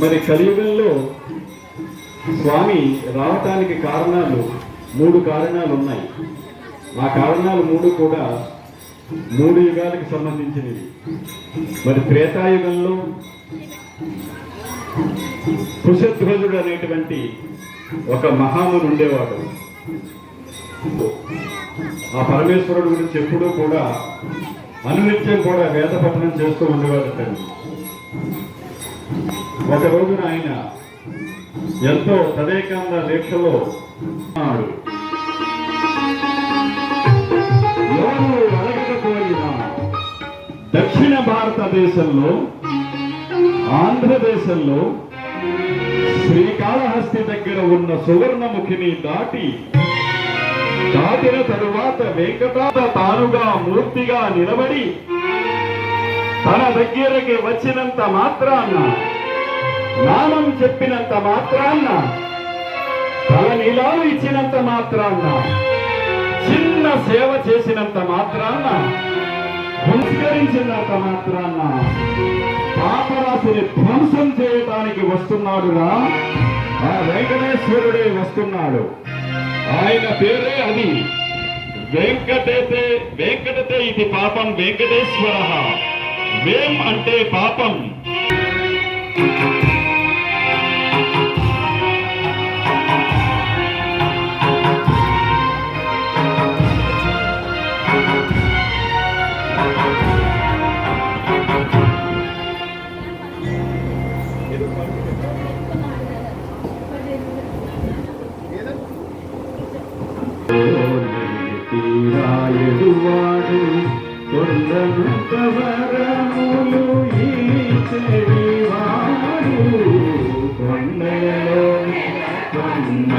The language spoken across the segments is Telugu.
మరి కలియుగంలో స్వామి రావటానికి కారణాలు మూడు కారణాలు ఉన్నాయి ఆ కారణాలు మూడు కూడా మూడు యుగాలకు సంబంధించినవి. మరి త్రేతాయుగంలో కుశధ్వజుడు అనేటువంటి ఒక మహాముని ఉండేవాడు. ఆ పరమేశ్వరుడు గురించి ఎప్పుడూ కూడా అనునిత్యం కూడా వేద పఠనం చేస్తూ ఉండేవాడు అతను. ఒక రోజున ఆయన ఎంతో తదేకంగా దీక్షలో ఉన్నాడు. అడగకపోయినా దక్షిణ భారతదేశంలో ఆంధ్రదేశంలో శ్రీకాళహస్తి దగ్గర ఉన్న సువర్ణముఖిని దాటి దాటిన తరువాత వెంకటాత తానుగా మూర్తిగా నిలబడి తన దగ్గరకి వచ్చినంత మాత్రాన్న నామం చెప్పినంత మాత్రాన్న తల నీలాలు ఇచ్చినంత మాత్రాన్న చిన్న సేవ చేసినంత మాత్రాన్న పురస్కరించినంత మాత్రాన్న పాపరాశిని ధ్వంసం చేయటానికి వస్తున్నాడురా. ఆ వెంకటేశ్వరుడే వస్తున్నాడు. ఆయన పేరే అది. వెంకటేతే వెంకటతే ఇది పాపం వెంకటేశ్వర. వేం అంటే పాపం. తీరాయుడువాడు కొండముఖవరములు ఈచెడివాడు కొండలలో కొన్న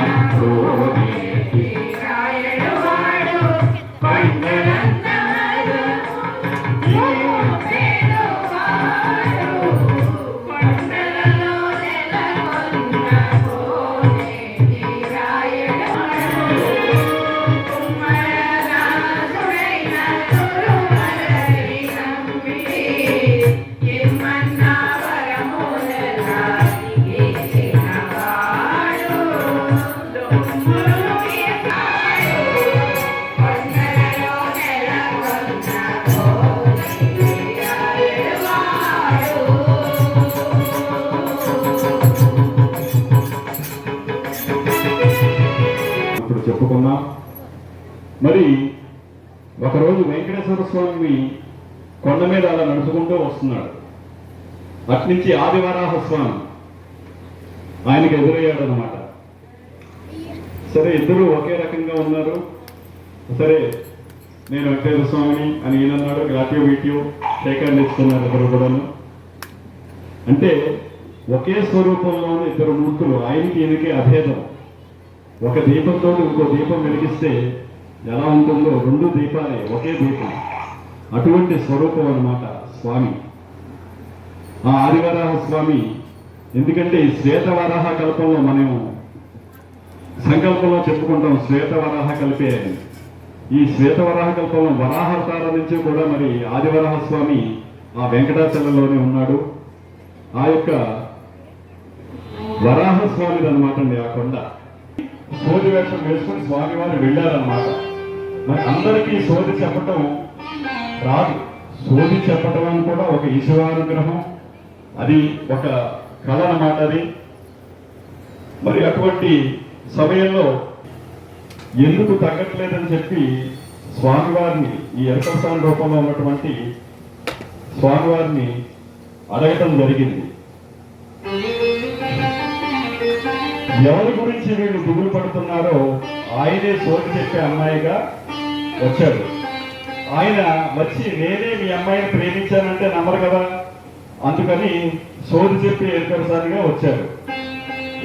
మరి ఒకరోజు వెంకటేశ్వర స్వామి కొండ మీద అలా నడుచుకుంటూ వస్తున్నాడు. అట్నుంచి ఆదివరాహ స్వామి ఆయనకి ఎదురయ్యాడు అనమాట సరే ఇద్దరు ఒకే రకంగా ఉన్నారు. సరే నేను వెంకటేశ్వర స్వామిని అని ఈయనన్నాడు గ్రాట్యూ వీట్యూ శేఖరణ ఇస్తున్నారు ఇద్దరు కూడాను. అంటే ఒకే స్వరూపంలోనే ఇద్దరు మూర్తులు ఆయనకి ఈయనకి అభేదం. ఒక దీపంతో ఇంకో దీపం వెలిగిస్తే ఎలా ఉంటుందో రెండు దీపాలే ఒకే దీపం. అటువంటి స్వరూపం అన్నమాట స్వామి. ఆ ఆదివరాహ స్వామి ఎందుకంటే ఈ శ్వేతవరాహ కల్పంలో మనం సంకల్పంలో చెప్పుకుంటాం శ్వేతవరాహ కల్పే అని. ఈ శ్వేతవరాహ కల్పంలో వరాహతార నుంచి కూడా మరి ఆదివరాహ స్వామి ఆ వెంకటాచలంలోనే ఉన్నాడు. ఆ యొక్క వరాహ స్వామిది అనమాట అండి ఆ కొండ. సోది వేషం వేసుకుని స్వామివారు వెళ్ళారన్నమాట. మరి అందరికీ సోది చెప్పటం రాదు. సోది చెప్పటం అని కూడా ఒక ఈశ్వరానుగ్రహం. అది ఒక కళ అన్నమాట అది. మరి అటువంటి సమయంలో ఎందుకు తగ్గట్లేదని చెప్పి స్వామివారిని ఈ ఎరకసాన్ రూపంలో ఉన్నటువంటి స్వామివారిని అడగటం జరిగింది. ఎవరి గురించి వీళ్ళు దిగులు పడుతున్నారో ఆయనే సోది చెప్పే అమ్మాయిగా వచ్చాడు ఆయన వచ్చి నేనే మీ అమ్మాయిని ప్రేమించానంటే నమ్మరు కదా? అందుకని సోది చెప్పి ఏర్పరసారిగా వచ్చారు.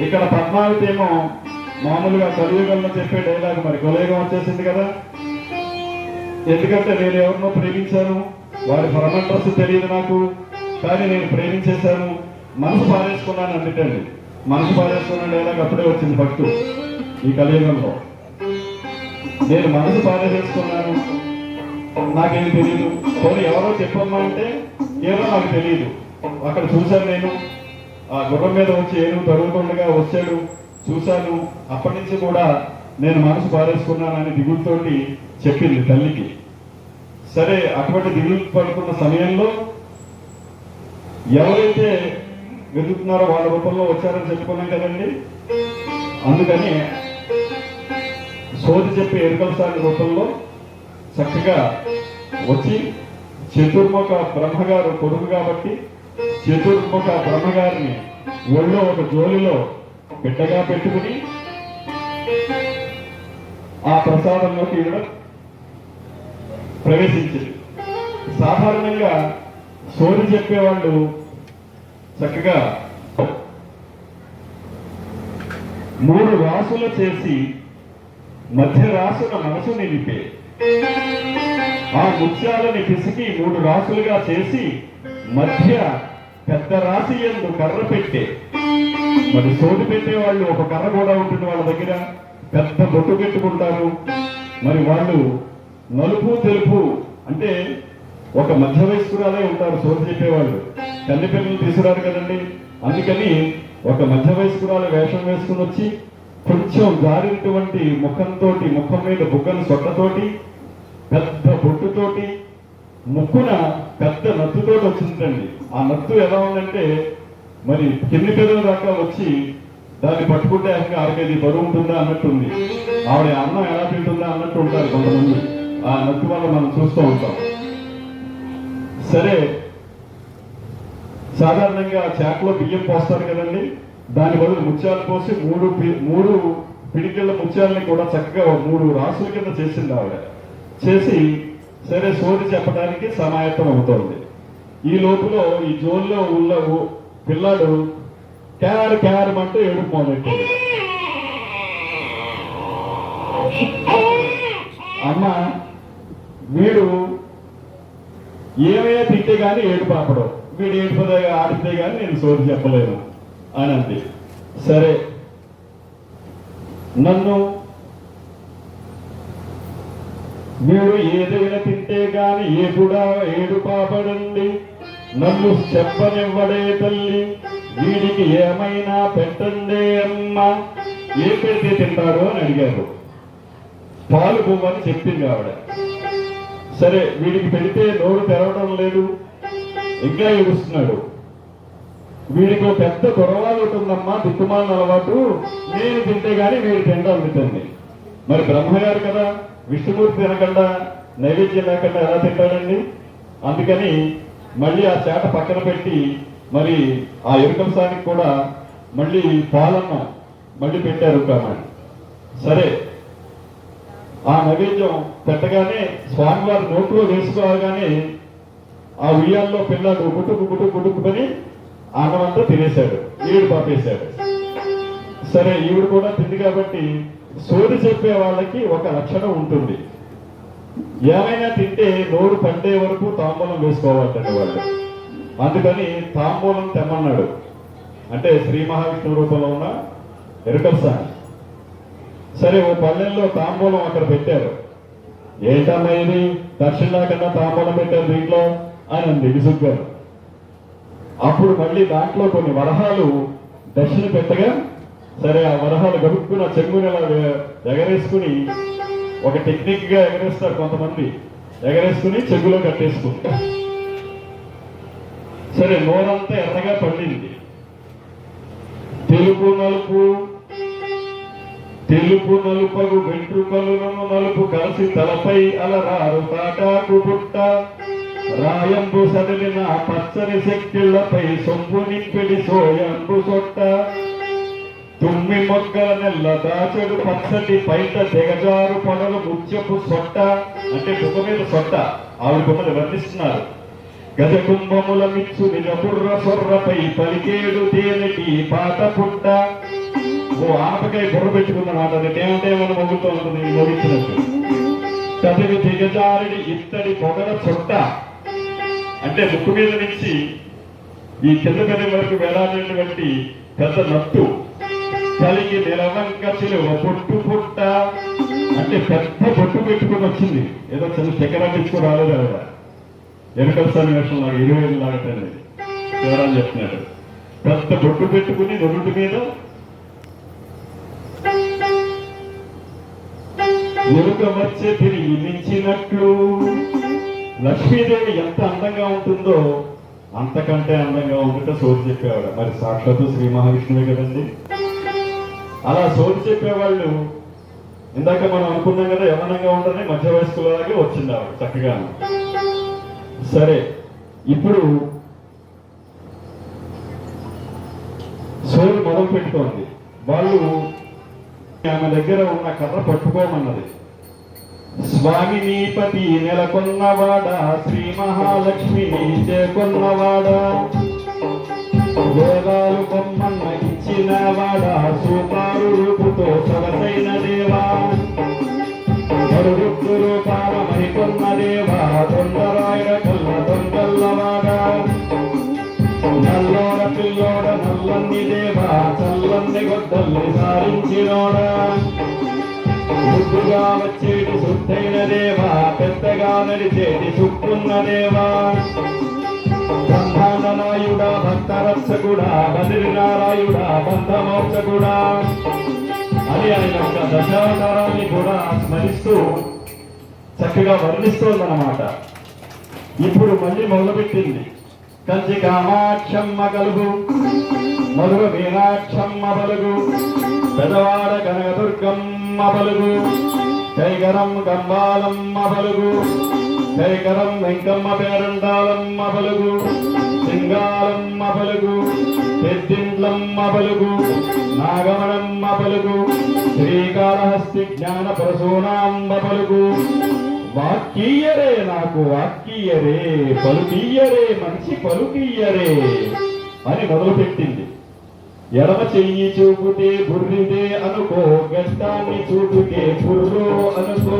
ఇక్కడ పద్మావతి ఏమో మామూలుగా కలియుగంలో చెప్పే డైలాగ్ మరి కొలయుగం వచ్చేసింది కదా. ఎందుకంటే నేను ఎవరినో ప్రేమించాను వారి పరమంట్రస్ తెలియదు నాకు కానీ నేను ప్రేమించేశాను. మనసు పారేసుకున్నాను అందుకండి మనసు పారేసుకున్న డైలాగ్ అప్పుడే వచ్చింది ఫస్ట్ ఈ కలియుగంలో. నేను మనసు పారేసుకున్నాను. నాకేం తెలియదు పోనీ ఎవరో చెప్పమ్మా అంటే ఏమో నాకు తెలియదు అక్కడ చూశాను నేను. ఆ గుర్రం మీద వచ్చి ఏను తరుగుతుండగా వచ్చాడు. చూశాను. అప్పటి నుంచి కూడా నేను మనసు పారేసుకున్నానని దిగులతోటి చెప్పింది తల్లికి. సరే అటువంటి దిగులు పడుకున్న సమయంలో ఎవరైతే వెతుకుతున్నారో వాళ్ళ రూపంలో వచ్చారని చెప్పుకున్నాం కదండి? అందుకని సోది చెప్పే ఎరుకల సాగు రూపంలో చక్కగా వచ్చి చతుర్ముఖ బ్రహ్మగారు కొడుకు కాబట్టి చతుర్ముఖ బ్రహ్మగారిని ఒళ్ళో ఒక జోలిలో బిడ్డగా పెట్టుకుని ఆ ప్రసాదంలోకి ఈవిడ ప్రవేశించింది. సాధారణంగా సోది చెప్పేవాళ్ళు చక్కగా మూడు రాసులు చేసి మధ్య రాసుల మనసు నిలిపే. ఆ ముత్యాలని పిసికి మూడు రాసులుగా చేసి మధ్య పెద్ద రాశి ఎందు కర్ర పెట్టే. మరి సోటు పెట్టే వాళ్ళు ఒక కర్ర కూడా ఉంటుంది వాళ్ళ దగ్గర. పెద్ద బొట్టు పెట్టుకుంటారు. మరి వాళ్ళు నలుపు తెలుపు అంటే ఒక మధ్య వయస్కురాలే ఉంటారు సోటు చెప్పేవాళ్ళు. తల్లి పిల్లలు తీసుకురారు కదండి. అందుకని ఒక మధ్య వయస్కురాలు వేషం వేసుకుని వచ్చి కొంచెం జారినటువంటి ముఖంతో ముఖం మీద బుగ్గను సొట్టతోటి పెద్ద బొట్టుతోటి ముక్కున పెద్ద నత్తుతో వచ్చిందండి. ఆ నత్తు ఎలా ఉందంటే మరి కింది పెదల దాకా వచ్చి దాన్ని పట్టుకుంటే ఇంకా అరకేది బరువు ఉంటుందా అన్నట్టుంది. ఆవిడ అన్నం ఎలా తింటుందా అన్నట్టు ఉంటారు కొంతమంది. ఆ నత్తు వల్ల మనం చూస్తూ ఉంటాం. సరే సాధారణంగా చేపలో బియ్యం పోస్తారు కదండి. దాని బదులు ముత్యాలు పోసి మూడు పి- మూడు పిడికిళ్ళ ముత్యాలని కూడా చక్కగా మూడు రాసుల కింద చేసింది ఆవిడ. చేసి సరే సోది చెప్పడానికి సమాయత్తం అవుతోంది. ఈ లోపల ఈ జోన్లో ఉన్న పిల్లాడు క్యారు క్యారు అంటూ ఏడుపు మొదలెట్టాడు అమ్మ వీడు ఏమైనా తింటే కానీ ఏడు పాపడం వీడు ఏడుపుదే ఆడితే కానీ నేను సోది చెప్పలేను. అని అంది సరే నన్ను మీరు ఏదైనా తింటే గాని ఏ కూడా ఏడు పాపడండి. నన్ను చెప్పనివ్వడే తల్లి వీడికి ఏమైనా పెట్టండి అమ్మ. ఏ పెడితే తింటాడు అని అడిగారు. పాలు పువ్వని చెప్పింది ఆవిడ. సరే వీడికి పెడితే నోరు తెరవడం లేదు. ఇంకా ఏడుస్తున్నాడు. వీడికి పెద్ద దొరవాలు ఉంటుందమ్మా దిక్కుమాలిన అలవాటు. నేను తింటే కానీ వీడు తింటా అందుతుంది. మరి బ్రహ్మగారు కదా విష్ణుమూర్తి తినకుండా నైవేద్యం లేకుండా ఎలా తింటాడండి? అందుకని మళ్ళీ ఆ చేట పక్కన పెట్టి మరి ఆ ఎరుకంసానికి కూడా మళ్ళీ పాలన్న మళ్ళీ పెట్టారు కామని సరే ఆ నైవేద్యం పెట్టగానే స్వామివారి నోట్లో వేసుకోగానే ఆ ఉయ్యాల్లో పిల్లలు గుటుకు గుటుకు గుటుకుని అన్నమంతా తినేశాడు. ఈవిడ పంపేశాడు. సరే ఈవిడ కూడా తింది కాబట్టి సోది చెప్పే వాళ్ళకి ఒక లక్షణం ఉంటుంది. ఏమైనా తింటే నోరు పండే వరకు తాంబూలం వేసుకోవాలంటే వాళ్ళు. అందుకని తాంబూలం తెమ్మన్నాడు. అంటే శ్రీ మహావిష్ణు రూపంలో ఉన్న ఎరుకల్సాని. సరే ఓ పల్లెల్లో తాంబూలం అక్కడ పెట్టారు. ఏంటమ్మా ఇది? దక్షిణ కన్నా తాంబూలం పెట్టారు దీంట్లో? అని అంది విసుగ్గారు. అప్పుడు మళ్ళీ దాంట్లో కొన్ని వరహాలు దర్శన పెట్టగా సరే ఆ వరహాలు గడుపుకున్న చెంగుని అలా ఎగరేసుకుని ఒక టెక్నిక్గా ఎగరేస్తారు కొంతమంది. ఎగరేసుకుని చెంగులో కట్టేసుకుంటారు. సరే నోరంతా ఎర్రగా పండింది. తెలుపు నలుపు తెలుపు నలుపగు వెంట్రుకలు నలుపు కలిసి తలపై అలరారు తాటాకు పుట్ట. రాయంబు సడిలిన పచ్చని శక్తులపై సొంపు నింపిడి సోయంబు సొట్ట. తుమ్మి మొగ్గల నెల్ల దాచడు పచ్చటి పైట తెగజారు పడలు ముత్యపు సొట్ట. అంటే బుగ్గ మీద సొట్ట. ఆవిడ బొమ్మలు వర్ణిస్తున్నారు. గజ కుంభముల మిచ్చు నిజబుర్ర సొర్రపై పలికేడు తేనెటి పాత పుట్ట. ఓ ఆపకై బుర్ర పెట్టుకున్నమాట అది ఏమంటే ఏమైనా మొగ్గుతూ ఉంటుంది మొగిచ్చినట్టు చదివి దిగజారుడి ఇత్తడి పొగల చుట్ట అంటే ముక్కు మీద నుంచి ఈ కింద పెద్ద వరకు వేలాడినటువంటి పెద్ద నట్టు. కలిగి నిలవంక చిలువ పొట్టు పుట్ట. అంటే పెద్ద పొట్టు పెట్టుకుని వచ్చింది. ఏదో చిన్న చక్కెర తెచ్చుకుని రాలేదు ఆవిడ. ఎన్నికల సన్నివేశం లాగా ఇరవై ఏళ్ళు లాగటండి వివరాలు చెప్తున్నాడు. పెద్ద బొట్టు పెట్టుకుని నుదుటి మీద ఎరుక వచ్చే తిరిగి మించినట్లు లక్ష్మీదేవి ఎంత అందంగా ఉంటుందో అంతకంటే అందంగా ఉంటుంటే సోది చెప్పేవాడు. మరి సాక్షాత్తు శ్రీ మహావిష్ణువే కదండి? అలా సోది చెప్పేవాళ్ళు ఇందాక మనం అనుకున్నాం కదా యవనంగా ఉండని మధ్య వయస్కులాగే వచ్చింది ఆవిడ చక్కగా సరే ఇప్పుడు సోది మొదలు పెట్టుతోంది వాళ్ళు ఆమె దగ్గర ఉన్న కర్ర పట్టుకోమన్నది. స్వామి నీపతి నెలకొన్నవాడ శ్రీ మహాలక్ష్మిని చేకొన్నవాడ వేదాలు బొమ్మన్న ఇచ్చినవాడ సూపారు రూపుతో సొగసైన దేవా. మరుగు రూపాల మరికొన్న దేవా తొందరాయన కల్ల తొందల్లవాడ. నల్లోడ పిల్లోడ నల్లంది దేవా చల్లంది గొడ్డల్ని సారించినోడా. ముద్దుగా వచ్చేటి శుద్ధైన దేవా పెద్దగా నడిచేటి సుక్కున్న దేవా. బ్రహ్మాండ నాయుడా భక్త బంధమోక్షకుడా. అని ఆయన ఒక దశావతారాన్ని కూడా స్మరిస్తూ చక్కగా వర్ణిస్తోందన్నమాట. ఇప్పుడు మళ్ళీ మొదలుపెట్టింది. కంచి కామాక్షమ్మ కలుగు మధుర మీనాక్షమ్మ బలుగు పెదవాడ కనకదుర్గమ్మ బలుగు కైగరం గంబాలమ్మ బలుగు కైకరం వెంకమ్మ పేరండాలమ్మ బలుగు సింగాలమ్మ బలుగు పెద్దిండ్లమ్మ బలుగు నాగమణమ్మ బలుగు శ్రీకాళహస్తి జ్ఞాన ప్రసూనాంబ బలుగు వాక్కీయరే నాకు వాక్కీయరే పలుకీయరే మంచి పలుకీయరే అని మొదలుపెట్టింది. ఎడమ చెయ్యి చూపుతే బుర్రిదే అనుకో గస్తాన్ని చూపుతే బుర్రో అనుకో.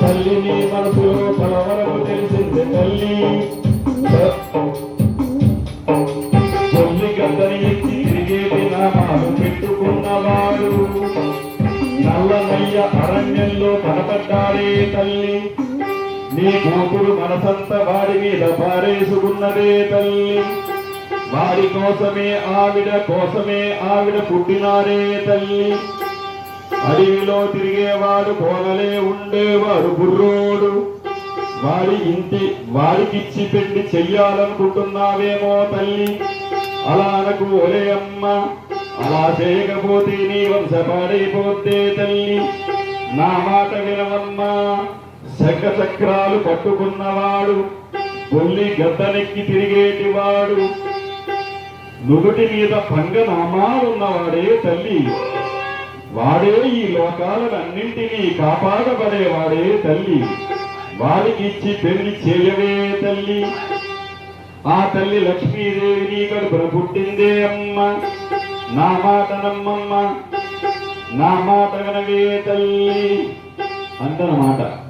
తల్లిని మనసులో కలవరము తెలిసింది తల్లి. తల్లి గద్దరి ఎక్కి తిరిగేటి నామాలు పెట్టుకున్నవాడు నల్లనయ్య అరణ్యంలో కనపడ్డాడే తల్లి. నీ కూతురు మనసంత వారి మీద పారేసుకున్నదే తల్లి. వారి కోసమే ఆవిడ కోసమే ఆవిడ పుట్టినారే తల్లి. అడవిలో తిరిగేవారు కోనలే ఉండేవారు బుర్రోడు. వారి ఇంటి వారికిచ్చి పెళ్ళి చెయ్యాలనుకుంటున్నావేమో తల్లి. అలా అనకు ఒరే అమ్మ. అలా చేయకపోతే నీ వంశపాడైపోతే తల్లి. నా మాట వినవమ్మా. శంఖ చక్రాలు పట్టుకున్నవాడు బొల్లి గద్దనెక్కి తిరిగేటివాడు. నుదుటి మీద పంగనామాలున్నవాడే తల్లి. వాడే ఈ లోకాలన్నింటినీ కాపాడబడేవాడే తల్లి. వాడికి ఇచ్చి పెళ్ళి చేయవే తల్లి. ఆ తల్లి లక్ష్మీదేవి నీ కడుపున పుట్టిందే అమ్మ. నా మాట నమ్మమ్మ. నా మాట వినవే తల్లి. అందనమాట